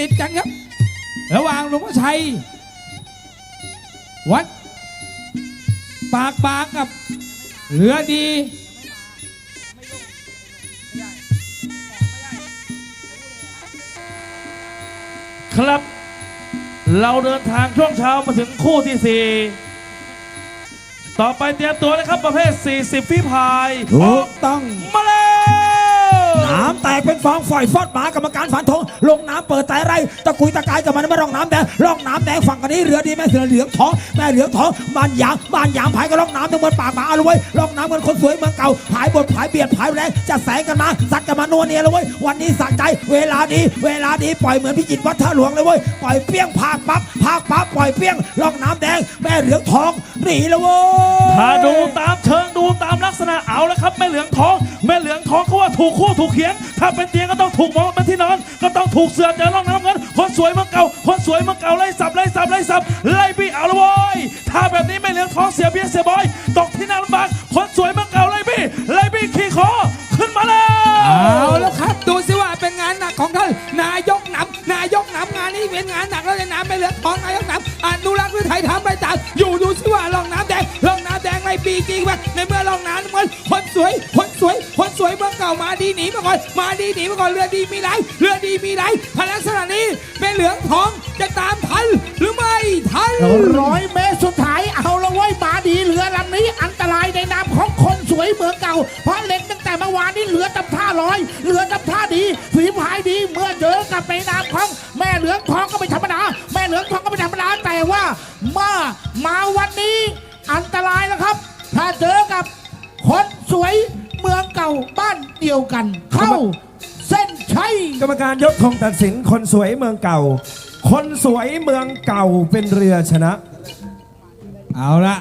ติดกันครับ ระหว่างหลวงพ่อชัย วัด ปากบางกับเรือดีครับ เราเดินทางช่วงเช้ามาถึงคู่ที่ 4 ต่อไปเตรียมตัวนะครับประเภท 40ฝีพายถูกต้องมาแล้ว น้ำแตกเป็นฟองฝอยฟอดหมากรรมการฝันธงลงน้ำเปิดแต่ไรตะกุยตะกายกับมันไม่ร่องน้ำแดงร่องน้ำแดงฝั่งกันนี้เรือดีแม่เสือเหลืองทองแม่เหลืองทองบานยางบานยางผายกับร่องน้ำทั้งหมดปากหมาเอาเลยเว้ยร่องน้ำเหมือนคนสวยเมืองเก่าผายบทผายเบียดผายแรงจะแสงกันมาสักกันมานัวเนียเลยเว้ยวันนี้สะใจเวลาดีเวลาดีปล่อยเหมือนพิจิตรวัดท่าหลวงเลยเว้ยปล่อยเปี้ยงพากปั๊บพากปั๊บปล่อยเปี้ยงร่องน้ำแดงแม่เหลืองทองหนีเลยเว้ยถ้าดูตามเชิงดูตามลักษณะเอาแล้วครับแม่เหลืองทองแม่ ถูกคู่ถูกเขียง ถ้าเป็นเตียงก็ต้องถูกหมอนเป็นที่นอน ก็ต้องถูกเสือเจอร่องน้ำเงิน คนสวยเมืองเก่า คนสวยเมืองเก่าไล่สับไล่สับไล่สับไล่บี้เอาละเว้ยถ้าแบบนี้แม่เหลืองทองเสียเบียเสียบอยตกที่นั่งลำบากคนสวยเมืองเก่าไล่บี้ไล่บี้ขี่คอขึ้นมาแล้วเอาแล้วครับดูสิว่าเป็นงานหนักของท่านนายกหนำนายกหนำงานนี้เป็นงานหนักแล้วในน้ำไม่เหลือทองนายกหนำอนุรักษ์วิถีไทยทำไปตามอยู่ดูสิว่าร่องน้ำแดงร่องน้ำแดงในปีจริงไปในเมื่อร่องน้ำมันคนสวยคน สวย คนสวยเมืองเก่ามาดีหนีมาก่อนมาดีหนีมาก่อนเรือดีมีไหลเรือดีมีไหลพลักษณะนี้เป็นเหลืองทองจะตามทันหรือไม่ทันร้อยเมตรสุดท้ายเอาละเว้ยมาดีเรือลำนี้อันตรายในนามของคนสวยเมืองเก่า เพราะเล็งตั้งแต่เมื่อวานนี้เหลือตำท่าลอยเหลือตำท่าดีฝีพายดีเมื่อเจอกับในนามของแม่เหลืองทองก็ไม่ธรรมดาแม่เหลืองทองก็ไม่ธรรมดาแต่ว่ามามาวันนี้อันตรายแล้วครับ ถ้าเจอกับคนสวย เก่าบ้านเดียวกัน เข้า เส้นชัยกรรมการยกธงตัดสินคนสวยเมืองเก่า คนสวยเมืองเก่าเป็นเรือชนะ เอาละ